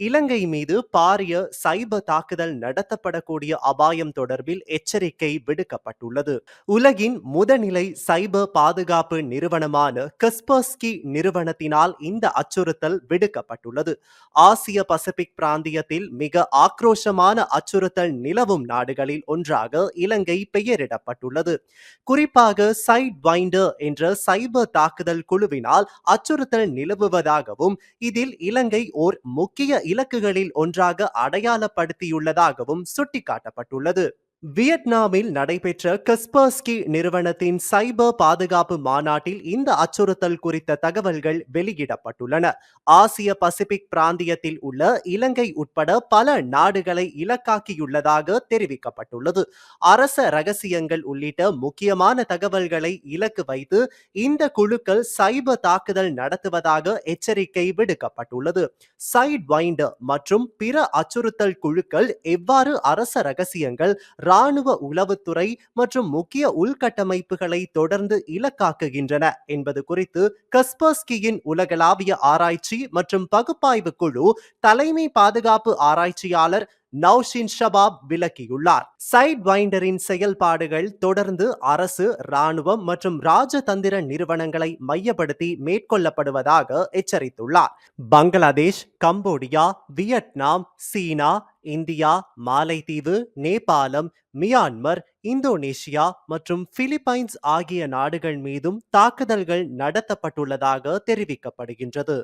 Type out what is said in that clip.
இலங்கை மீது பாரிய சைபர் தாக்குதல் நடத்தப்படக்கூடிய அபாயம் தொடர்பில் எச்சரிக்கை விடுக்கப்பட்டுள்ளது. உலகின் முதநிலை சைபர் பாதுகாப்பு நிறுவனமான கஸ்பர்ஸ்கி நிறுவனத்தினால் இந்த அச்சுறுத்தல் விடுக்கப்பட்டுள்ளது. ஆசிய பசிபிக் பிராந்தியத்தில் மிக ஆக்ரோஷமான அச்சுறுத்தல் நிலவும் நாடுகளில் ஒன்றாக இலங்கை பெயரிடப்பட்டுள்ளது. குறிப்பாக சைட் வைண்டர் என்ற சைபர் தாக்குதல் குழுவினால் அச்சுறுத்தல் நிலவுவதாகவும் இதில் இலங்கை ஓர் முக்கிய இலக்குகளில் ஒன்றாக அடையாளப்படுத்தியுள்ளதாகவும் சுட்டிக்காட்டப்பட்டுள்ளது. வியட்நாமில் நடைபெற்ற கஸ்பர்ஸ்கி நிறுவனத்தின் சைபர் பாதுகாப்பு மாநாட்டில் இந்த அச்சுறுத்தல் குறித்த தகவல்கள் வெளியிடப்பட்டுள்ளன. ஆசிய பசிபிக் பிராந்தியத்தில் உள்ள இலங்கை உட்பட பல நாடுகளை இலக்காக்கியுள்ளதாக தெரிவிக்கப்பட்டுள்ளது. அரச ரகசியங்கள் உள்ளிட்ட முக்கியமான தகவல்களை இலக்கு வைத்து இந்த குழுக்கள் சைபர் தாக்குதல் நடத்துவதாக எச்சரிக்கை விடுக்கப்பட்டுள்ளது. சைட் வைண்டர் மற்றும் பிற அச்சுறுத்தல் குழுக்கள் எவ்வாறு அரச ரகசியங்கள் ராணுவ உளவுத்துறை மற்றும் முக்கிய உள்கட்டமைப்புகளை தொடர்ந்து இலக்காக்குகின்றன என்பது குறித்து கஸ்பர்ஸ்கியின் உலகளாவிய ஆராய்ச்சி மற்றும் பகுப்பாய்வு குழு தலைமை பாதுகாப்பு ஆராய்ச்சியாளர் நௌஷின் ஷபாப் விளக்கியுள்ளார். சைட் வைண்டரின் செயல்பாடுகள் தொடர்ந்து அரசு ராணுவம் மற்றும் ராஜதந்திர நிறுவனங்களை மையப்படுத்தி மேற்கொள்ளப்படுவதாக எச்சரித்துள்ளார். பங்களாதேஷ் கம்போடியா வியட்நாம் சீனா இந்தியா மாலைத்தீவு நேபாளம் மியான்மர் இந்தோனேஷியா மற்றும் பிலிப்பைன்ஸ் ஆகிய நாடுகள் மீதும் தாக்குதல்கள் நடத்தப்பட்டுள்ளதாக தெரிவிக்கப்படுகின்றது.